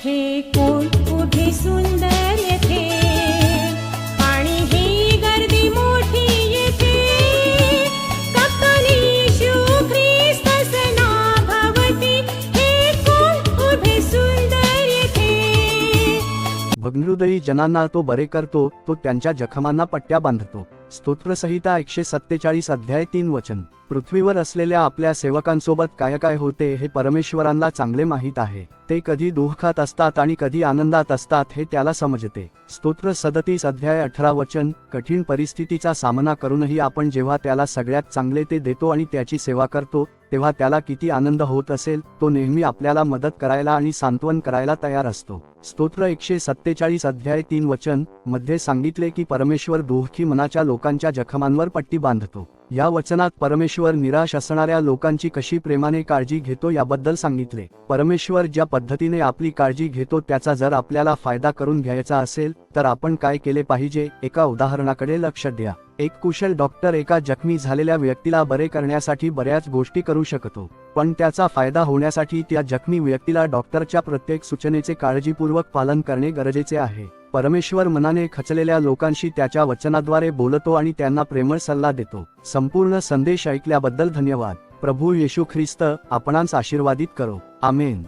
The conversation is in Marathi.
हे कोण उभे सुंदर येथे? आणि ही गर्दी मोठी येथे. कप्तानीशू ख्रिस्तस नाभावती हे कोण उभे सुंदर येथे? भग्नहृदयी जनांना तो बरे करतो तो त्यांच्या जखमांना पट्ट्या बांधतो. स्तोत्रसहिता एकशे सत्तेचाळीस अध्याय तीन वचन. पृथ्वीवर असलेल्या आपल्या सेवकांसोबत काय काय होते हे परमेश्वरांना चांगले माहीत आहे. ते कधी दुःखात असतात आणि कधी आनंदात असतात हे त्याला समजते. स्तोत्र सदतीस अध्याय अठरा वचन कठीण परिस्थितीचा सामना करूनही आपण जेव्हा त्याला सगळ्यात चांगले ते देतो आणि त्याची सेवा करतो तेव्हा त्याला किती आनंद होत असेल तो नेहमी आपल्याला मदत करायला आणि सांत्वन करायला तयार असतो. स्तोत्र एकशे सत्तेचाळीस अध्याय तीन वचनमध्ये सांगितले की परमेश्वर दुःखी मनाच्या लोकांच्या जखमांवर पट्टी बांधतो. या वचनात परमेश्वर निराश असणाऱ्या लोकांची कशी प्रेमाने काळजी घेतो याबद्दल सांगितले. परमेश्वर ज्या पद्धतीने आपली काळजी घेतो त्याचा जर आपल्याला फायदा करून घ्यायचा असेल तर आपण काय केले पाहिजे? एका उदाहरणाकडे लक्ष द्या. एक कुशल डॉक्टर एका जखमी झालेल्या व्यक्तीला बरे करण्यासाठी बऱ्याच गोष्टी करू शकतो. पण त्याचा फायदा होण्यासाठी त्या जखमी व्यक्तीला डॉक्टरच्या प्रत्येक सूचनेचे काळजीपूर्वक पालन करणे गरजेचे आहे. परमेश्वर मनाने खचलेल्या लोकांशी त्याच्या वचनाद्वारे बोलतो आणि त्यांना प्रेमळ सल्ला देतो. संपूर्ण संदेश ऐकल्याबद्दल धन्यवाद. प्रभू येशू ख्रिस्त आपणांस आशीर्वादित करो. आमेन.